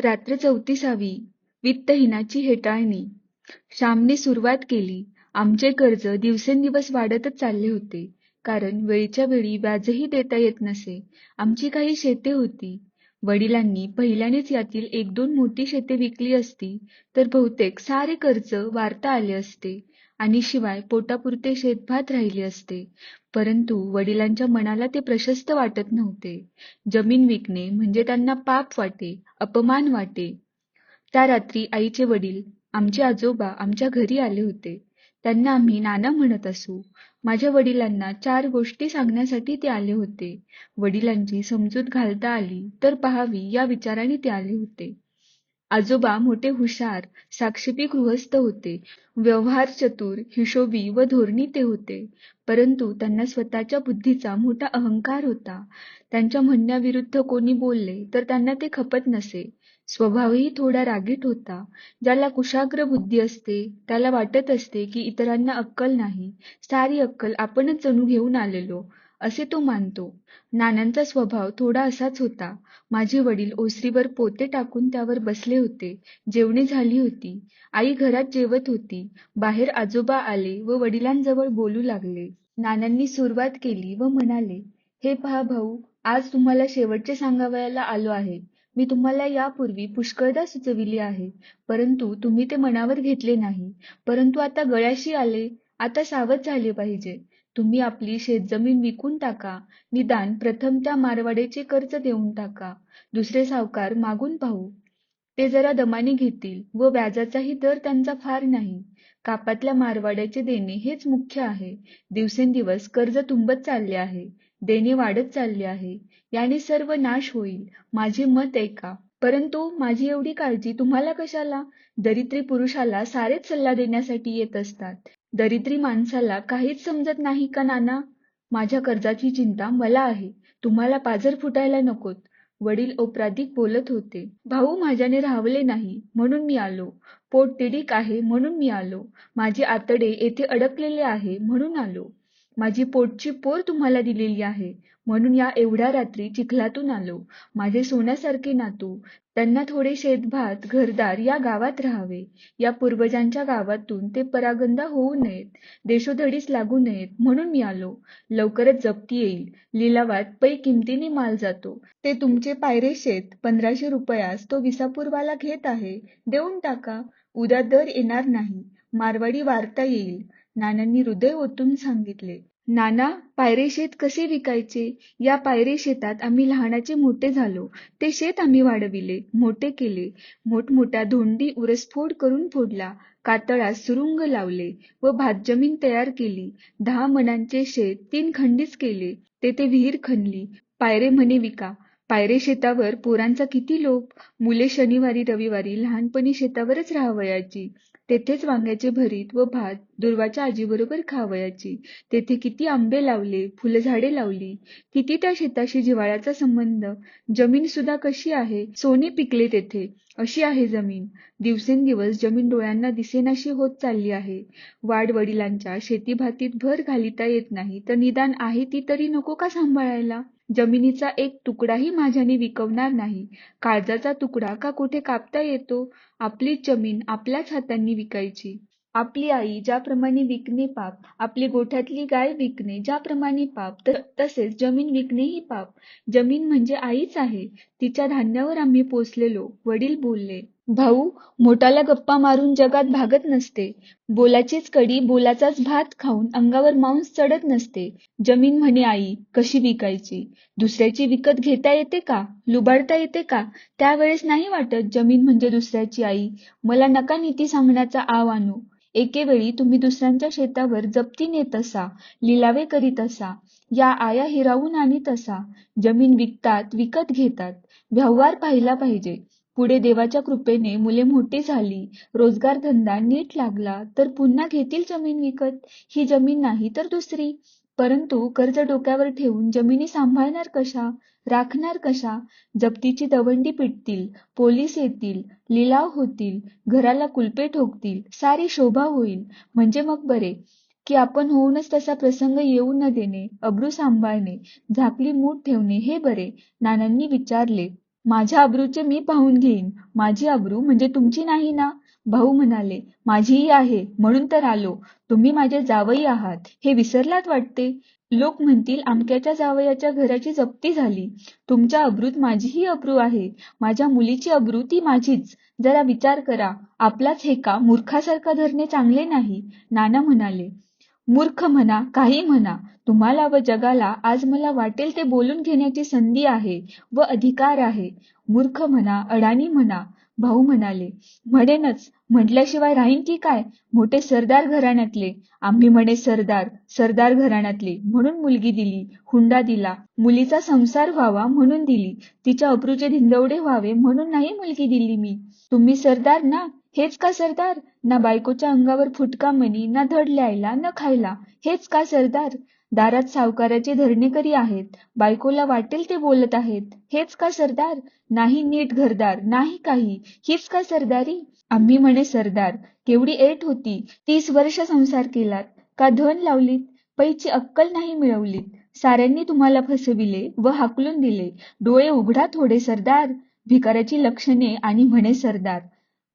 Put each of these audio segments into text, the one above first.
रात्र चौतीसावी वित्तहीनाची हेटाळणी. श्यामने सुरुवात केली. आमचे कर्ज दिवसेंदिवस वाढतच चालले होते. कारण वेळच्या वेळी व्याजही देता येत नसे. आमची काही शेते होती. वडिलांनी पहिल्यानेच यातील एक दोन मोठी शेते विकली असती तर बहुतेक सारे कर्ज वारता आले असते आणि शिवाय पोटापुरते शेतभात राहिले असते. परंतु वडिलांच्या मनाला ते प्रशस्त वाटत नव्हते. जमीन विकणे म्हणजे त्यांना पाप वाटे अपमान वाटे. त्या रात्री आईचे वडील आमचे आजोबा आमच्या घरी आले होते. त्यांना आम्ही नाना म्हणत असू. माझ्या वडिलांना चार गोष्टी सांगण्यासाठी ते आले होते. वडिलांची समजूत घालता आली तर पहावी या विचाराने ते आले होते. आजोबा मोठे हुशार साक्षेपी गृहस्थ होते. व्यवहार चतुर हिशोबी व धोरणी ते होते. परंतु त्यांना स्वतःच्या बुद्धीचा मोठा अहंकार होता. त्यांच्या म्हणण्याविरुद्ध कोणी बोलले तर त्यांना ते खपत नसे. स्वभावही थोडा रागीट होता. ज्याला कुशाग्र बुद्धी असते त्याला वाटत असते की इतरांना अक्कल नाही. सारी अक्कल आपणच जणू घेऊन आलेलो असे तो मानतो. नानांचा स्वभाव थोडा असाच होता. माझे वडील ओसरीवर पोते टाकून त्यावर बसले होते. जेवणे झाली होती. आई घरात जेवत होती. बाहेर आजोबा आले व वडिलांजवळ बोलू लागले. नानांनी सुरुवात केली व म्हणाले हे पहा भाऊ आज तुम्हाला शेवटचे सांगावयाला आलो आहे. मी तुम्हाला यापूर्वी पुष्कळदा सुचविली आहे. परंतु तुम्ही ते मनावर घेतले नाही. परंतु आता गळ्याशी आले आता सावध झाले पाहिजे. तुम्ही आपली शेतजमीन विकून टाका. निदान प्रथम त्या मारवाडेचे कर्ज देऊन टाका. दुसरे सावकार मागून पाहू. ते जरा दमाने घेतील व व्याजाचाही दर त्यांचा फार नाही. कापातल्या मारवाड्याचे देणे हेच मुख्य आहे. दिवसेंदिवस कर्ज तुंबत चालले आहे. देणे वाढत चालले आहे. याने सर्व नाश होईल. माझे मत ऐका. परंतु माझी एवढी काळजी तुम्हाला कशाला? दरिद्री पुरुषाला सारेच सल्ला देण्यासाठी येत असतात. दरिद्री माणसाला काहीच समजत नाही का नाना? माझ्या कर्जाची चिंता मला आहे. तुम्हाला पाजर फुटायला नकोत. वडील औपराधिक बोलत होते. भाऊ माझ्याने राहवले नाही म्हणून मी आलो. पोट तिडीक आहे म्हणून मी आलो. माझे आतडे येथे अडकलेले आहे म्हणून आलो. माझी पोटची पोर तुम्हाला दिलेली आहे. म्हणून या एवढ्या रात्री चिखलातून आलो. माझे सोन्यासारखे नातू त्यांना थोडे शेतभात घरदार या गावात राहावे. या पूर्वजांच्या गावातून ते परागंदा होऊ नयेत देशोधडीस लागू नयेत म्हणून मी आलो. लवकरच जप्ती येईल. लिलावात पै किमतीने माल जातो. ते तुमचे पायरे शेत पंधराशे रुपयास तो विसापूरवाला घेत आहे. देऊन टाका. उद्या दर येणार नाही. मारवाडी वारता येईल. नानांनी हृदय ओतून सांगितले नाना पायरे शेत कसे विकायचे? या पायरे शेतात आम्ही लहानाचे मोठे झालो. ते शेत आम्ही वाढविले मोठे केले. मोठमोठ्या धोंडी उरसफोड करून फोडला. कातळास सुरुंग लावले व भातजमीन तयार केली. दहा मनांचे शेत तीन खंडीच केले. तेथे विहीर खणली. पायरे म्हणे विका. पायरे शेतावर पोरांचा किती लोक मुले शनिवारी रविवारी लहानपणी शेतावरच राहावयाची. तेथेच वांग्याचे भरीत व भात दुर्वाच्या आजीबरोबर खावयाची. तेथे किती आंबे लावले फुलझाडे लावली. किती त्या शेताशी जिव्हाळ्याचा संबंध? जमीन सुद्धा कशी आहे? सोने पिकले तेथे. अशी आहे जमीन. दिवसेंदिवस जमीन डोळ्यांना दिसेनाशी होत चालली आहे. वाड वडिलांच्या शेतीभातीत भर घालिता येत नाही. तर निदान आहे ती तरी नको का सांभाळायला? जमिनीचा एक तुकडाही माझ्याने विकवणार नाही. काळजाचा तुकडा का कुठे कापता येतो? आपलीच जमीन आपल्याच हातांनी विकायची. आपली आई ज्याप्रमाणे विकणे पाप आपली गोठ्यातली गाय विकणे ज्याप्रमाणे पाप तसेच जमीन विकणेही पाप. जमीन म्हणजे आईच आहे. तिच्या धान्यावर आम्ही पोचलेलो वडील बोलले भाऊ मोठाला गप्पा मारून जगात भागत नसते. बोलाचीच कडी बोलाचाच भात खाऊन अंगावर मांस चढत नसते. जमीन म्हणे आई कशी विकायची? दुसऱ्याची विकत घेता येते का? लुबाडता येते का? त्यावेळेस नाही वाटत जमीन म्हणजे दुसऱ्याची आई. मला नका नीती सांगण्याचा आव आणू. एकेवेळी तुम्ही दुसऱ्यांच्या शेतावर जप्ती नेत असा लिलावे करीत असा. या आया हिरावून आणीत असा जमीन विकतात विकत घेतात. व्यवहार पाहिला पाहिजे. पुढे देवाच्या कृपेने मुले मोठी झाली. रोजगार धंदा नीट लागला. तर पुन्हा घेतील जमीन विकत? ही जमीन नाही तर दुसरी. परंतु कर्ज डोक्यावर ठेवून जमिनी सांभाळणार कशा? राखणार कशा? जप्तीची दवंडी पिटतील. पोलीस येतील. लिलाव होतील. घराला कुलपे ठोकतील. सारी शोभा होईल. म्हणजे मग बरे. की आपण होऊनच तसा प्रसंग येऊ न देणे अब्रू सांभाळणे झाकली मूठ ठेवणे हे बरे. नानांनी विचारले माझ्या अब्रूचे मी पाहून घेईन. माझी अब्रू म्हणजे तुमची नाही ना? भाऊ म्हणाले माझीही आहे. म्हणून तर आलो. तुम्ही माझे जावई आहात. हे विसरलात वाटते? लोक म्हणतील आमक्याच्या जावयाच्या घराची जप्ती झाली. तुमच्या अब्रूत माझीही अब्रू आहे. माझ्या मुलीची अब्रू ती माझीच. जरा विचार करा. आपलाच हे का मूर्खासारखा धरणे चांगले नाही. नाना म्हणाले मूर्ख म्हणा काही म्हणा तुम्हाला व जगाला आज मला वाटेल ते बोलून घेण्याची संधी आहे व अधिकार आहे. मूर्ख म्हणा अडाणी म्हणा भाऊ म्हणाले म्हणेनच म्हटल्याशिवाय राहीन की काय? मोठे सरदार घराण्यातले. आम्ही म्हणे सरदार सरदार घराण्यातले. म्हणून मुलगी दिली हुंडा दिला मुलीचा संसार व्हावा म्हणून दिली तिच्या अप्रूचे धिंदवडे व्हावे म्हणून नाही मुलगी दिली मी. तुम्ही सरदार ना? हेच का सरदार? ना बायकोच्या अंगावर फुटका मनी ना धड ल्यायला न खायला. हेच का सरदार? दारात सावकाराचे धरणेकरी आहेत. बायकोला वाटेल ते बोलत आहेत. हेच का सरदार? नाही नीट घरदार नाही काही. हीच का सरदारी? आम्ही म्हणे सरदार केवढी ऐट होती. तीस वर्ष संसार केलात. का धन लावलीत? पैची अक्कल नाही मिळवलीत. साऱ्यांनी तुम्हाला फसविले व हाकलून दिले. डोळे उघडा थोडे सरदार. भिकाऱ्याची लक्षणे आणि म्हणे सरदार.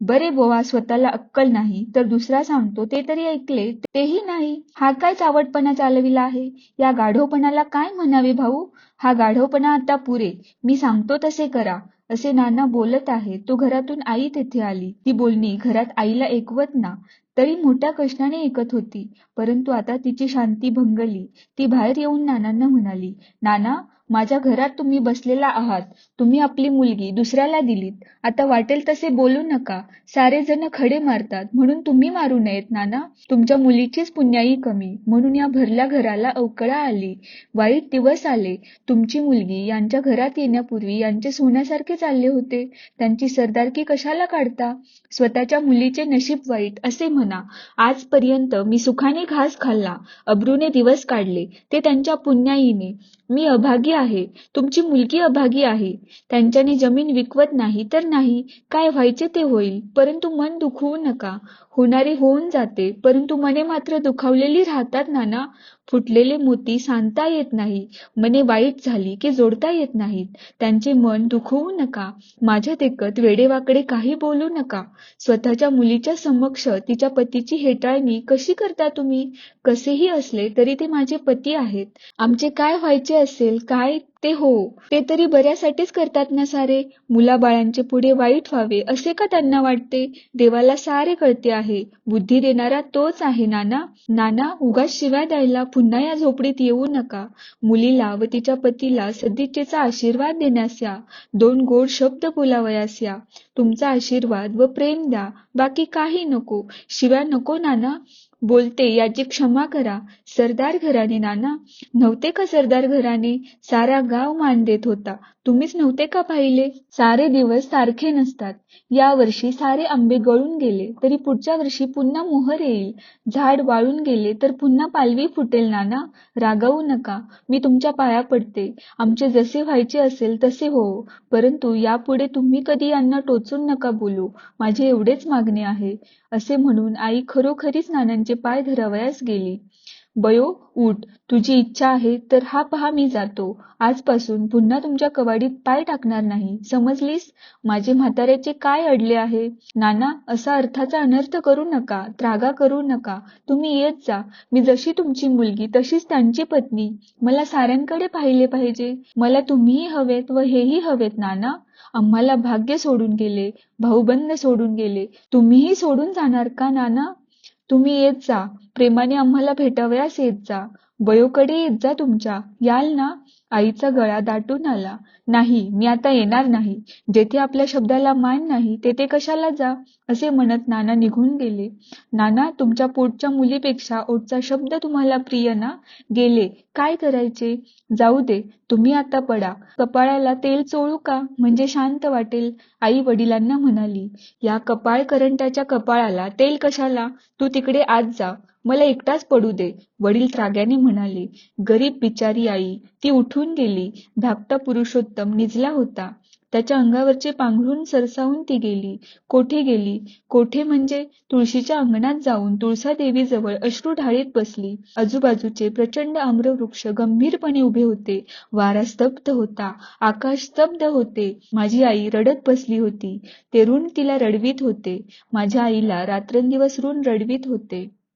बरे बोवा स्वतःला अक्कल नाही तर दुसरा सांगतो ते तरी ऐकले तेही नाही. हा काय चावटपणा चालविला आहे? या गाढवपणाला काय म्हणावे भाऊ? हा गाढवपणा आता पुरे. मी सांगतो तसे करा. असे नाना बोलत आहे. तो घरातून आई तेथे आली. ती बोलणी घरात आईला ऐकवत ना. तरी मोठ्या कष्टाने ऐकत होती. परंतु आता तिची शांती भंगली. ती बाहेर येऊन नानांना म्हणाली नाना माझ्या घरात तुम्ही बसलेला आहात. तुम्ही आपली मुलगी दुसऱ्याला दिलीत. आता वाटेल तसे बोलू नका. सारे जण खडे मारतात. म्हणून तुम्ही मारू नयेत नाना. तुमच्या मुलीचीच पुण्याई कमी. म्हणून या भरल्या घराला अवकळा आली. वाईट दिवस आले. तुमची मुलगी यांच्या घरात येण्यापूर्वी यांचे सोन्यासारखे चालले होते. त्यांची सरदारकी कशाला काढता? स्वतःच्या मुलीचे नशीब वाईट असे म्हणा. आजपर्यंत मी सुखाने घास खाल्ला. अब्रूने दिवस काढले. ते त्यांच्या पुण्याईने. मी अभागी आहे. तुमची मुलगी अभागी आहे. त्यांच्याने जमीन विकवत नाही तर नाही. काय व्हायचे ते होईल. परंतु मन दुखवू नका. होणारी होऊन जाते. परंतु मने मात्र दुखावलेली राहतात नाना. फुटलेले मोती सांधता येत नाही. मने वाईट झाली की जोडता येत नाहीत. त्यांचे मन दुखवू नका. माझ्या देखत वेडेवाकडे काही बोलू नका. स्वतःच्या मुलीच्या समक्ष तिच्या पतीची हेटाळणी कशी करता तुम्ही? कसेही असले तरी ते माझे पती आहेत. आमचे काय व्हायचे असेल? काय ते हो. ते तरी बऱ्यासाठीच करतात ना सारे? मुलाबाळांचे पुढे वाईट व्हावे असे का त्यांना वाटते? देवाला सारे कळते आहे. बुद्धी देणारा तोच आहे नाना. नाना उगाच शिव्या द्यायला पुन्हा या झोपडीत येऊ नका. मुलीला व तिच्या पतीला सदिच्छेचा आशीर्वाद देण्यास या दोन गोड शब्द बोलावयास या तुमचा आशीर्वाद व प्रेम द्या. बाकी काही नको. शिव्या नको नाना. बोलते याची क्षमा करा. सरदार घराणे नाना नव्हते का सरदार घराणे? सारा गाव मान देत होता. तुम्हीच नव्हते का पाहिले? सारे दिवस सारखे नसतात. या वर्षी सारे आंबे गळून गेले तरी पुढच्या वर्षी पुन्हा मोहर येईल. झाड वाळून गेले तर पुन्हा पालवी फुटेल नाना. रागावू नका मी तुमच्या पाया पडते. आमचे जसे व्हायचे असेल तसे हो. परंतु यापुढे तुम्ही कधी यांना टोचून नका बोलू. माझे एवढेच मागणे आहे. असे म्हणून आई खरोखरीच नानांचे पाय धरावयास गेली. बयो उठ. तुझी इच्छा आहे तर हा पहा मी जातो. आजपासून पुन्हा तुमच्या कवाडीत पाय टाकणार नाही. समजलीस? माझे म्हाताऱ्याचे काय अडले आहे? नाना असा अर्थाचा अनर्थ करू नका. त्रागा करू नका. तुम्ही येत जा. मी जशी तुमची मुलगी तशीच त्यांची पत्नी. मला साऱ्यांकडे पाहिले पाहिजे. मला तुम्हीही हवेत व हेही हवेत नाना. आम्हाला भाग्य सोडून गेले. भाऊबंद सोडून गेले. तुम्हीही सोडून जाणार का नाना? तुम्ही येत जा. प्रेमाने आम्हाला भेटावयास येत जा. बयोकडे येत जा तुमच्या. याल ना आईचा गळा दाटून आला. नाही मी आता येणार नाही. जेथे आपल्या शब्दाला मान नाही तेथे कशाला जा? असे म्हणत नाना निघून गेले. नाना तुमच्या पोटच्या मुलीपेक्षा ओटचा शब्द तुम्हाला प्रिय ना? गेले. काय करायचे? जाऊ दे तुम्ही आता पडा. कपाळाला तेल चोळू का? म्हणजे शांत वाटेल आई वडिलांना म्हणाली. या कपाळ करंटाच्या कपाळाला तेल कशाला? तू तिकडे आज जा. मला एकटाच पडू दे वडील त्राग्याने म्हणाले. गरीब बिचारी आई ती उठून गेली. धाकटा पुरुषोत्तम निजला होता. त्याच्या अंगावरचे पांघरून सरसावून ती गेली. कोठे गेली? कोठे म्हणजे? तुळशीच्या अंगणात जाऊन तुळसादेवीजवळ अश्रू ढाळीत बसली. आजूबाजूचे प्रचंड आम्रवृक्ष गंभीरपणे उभे होते. वारा स्तब्ध होता. आकाश स्तब्ध होते. माझी आई रडत बसली होती. ते ऋण तिला रडवीत होते. माझ्या आईला रात्रंदिवस ऋण रडवीत होते.